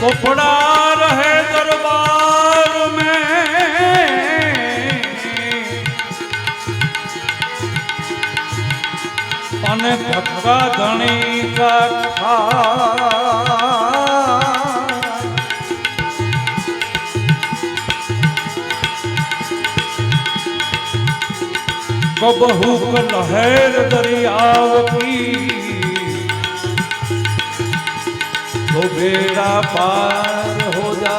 तो पड़ा रहे दरबार में અને ધક્કા ધણી કા ખાય. कबहू क लहर दरियाव की तो बेड़ा पार हो जा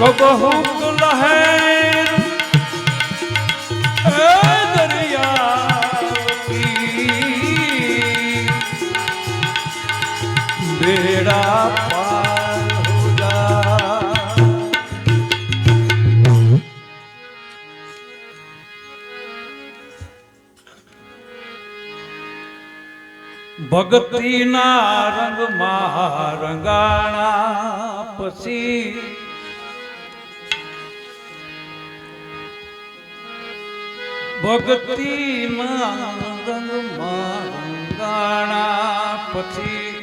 कबहू क लहर ભક્તિના રંગમાં રંગાણા પછી ભક્તિના રંગમાં રંગાણા પછી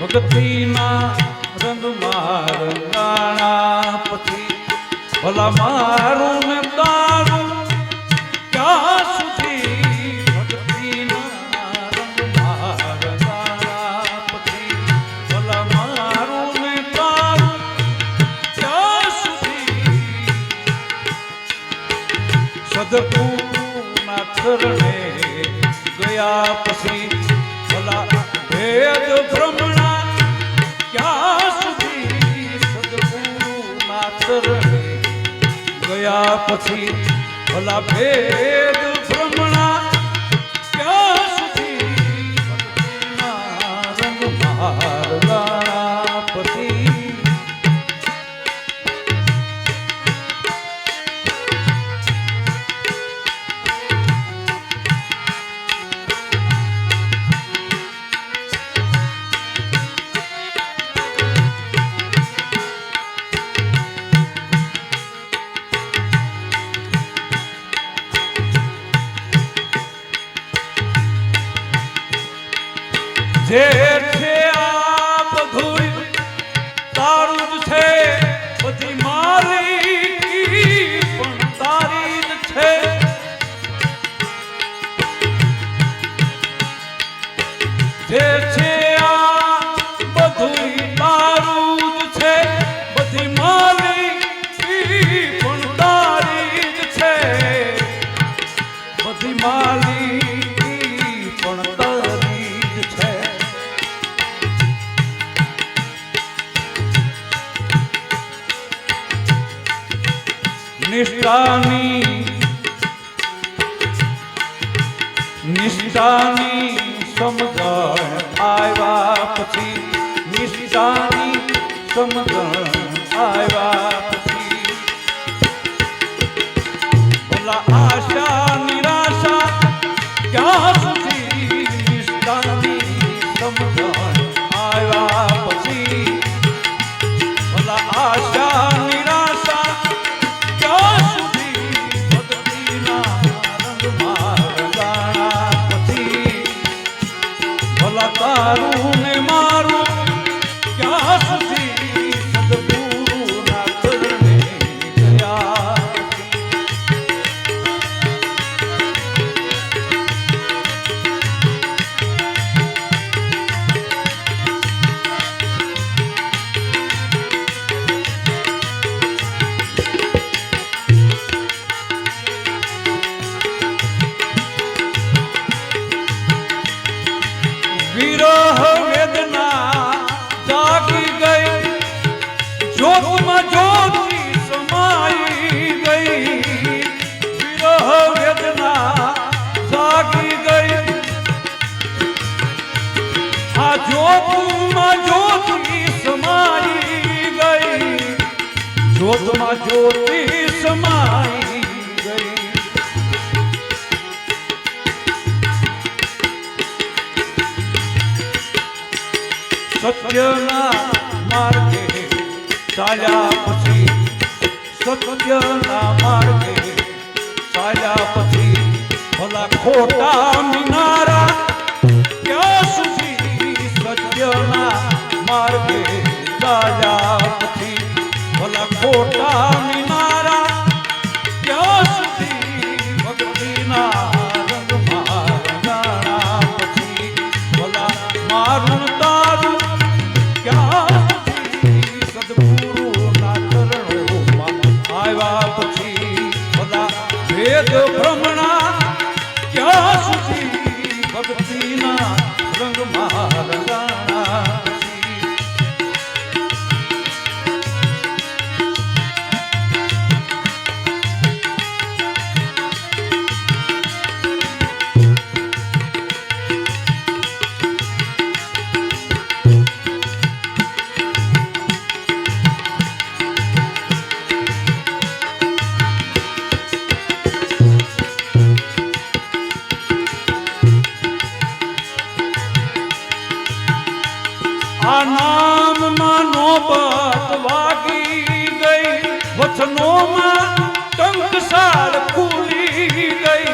ભક્તિના રંગમાં રંગાણા પછી ભલા મારું ને તારું ક્યાં સુધી ભક્તિના રંગમાં રંગાણા પછી ભલા મારું ને તારું ચરણે ગયા પછી ભલા ભેદ Dizer નિષ્ઠાની નિષ્ઠાની સમજણ આવ્યા પછી નિષ્ઠાની માં જ્યોતિ સમાઈ ગઈ. સત્યના માર્ગે ચાલ્યા પછી, સત્યના માર્ગે ચાલ્યા પછી, ભલા ખોટા મિનારા મારું માં ટંકસાળ ખુલી ગઈ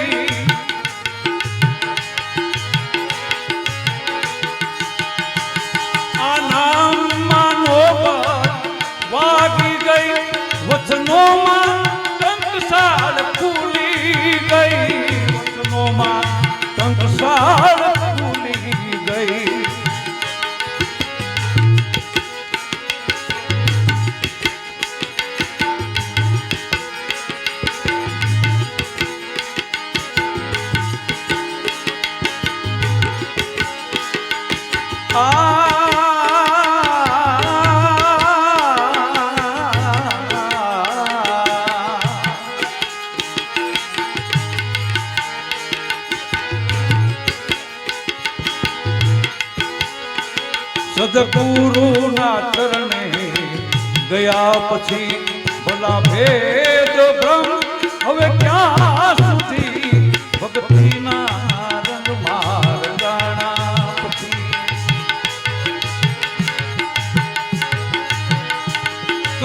સદગુરુના ચરણે ગયા પછી ભલા ભેદ બ્રહ્મ હવે ક્યાં સુધી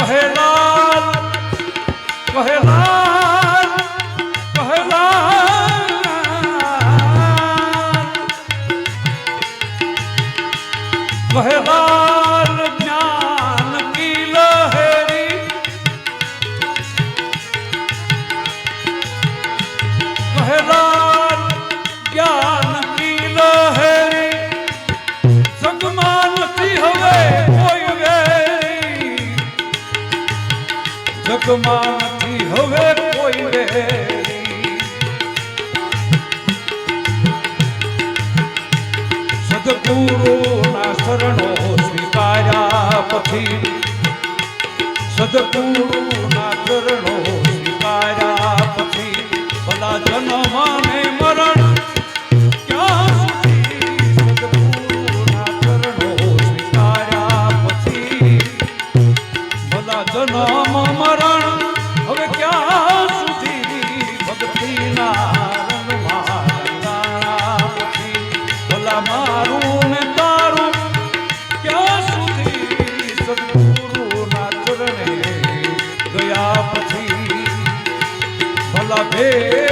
Hello. જગમાંથી હવે કોઈ રે સદગુરુના શરણો સ્વીકાર્યા પછી સદગુરુના શરણો রে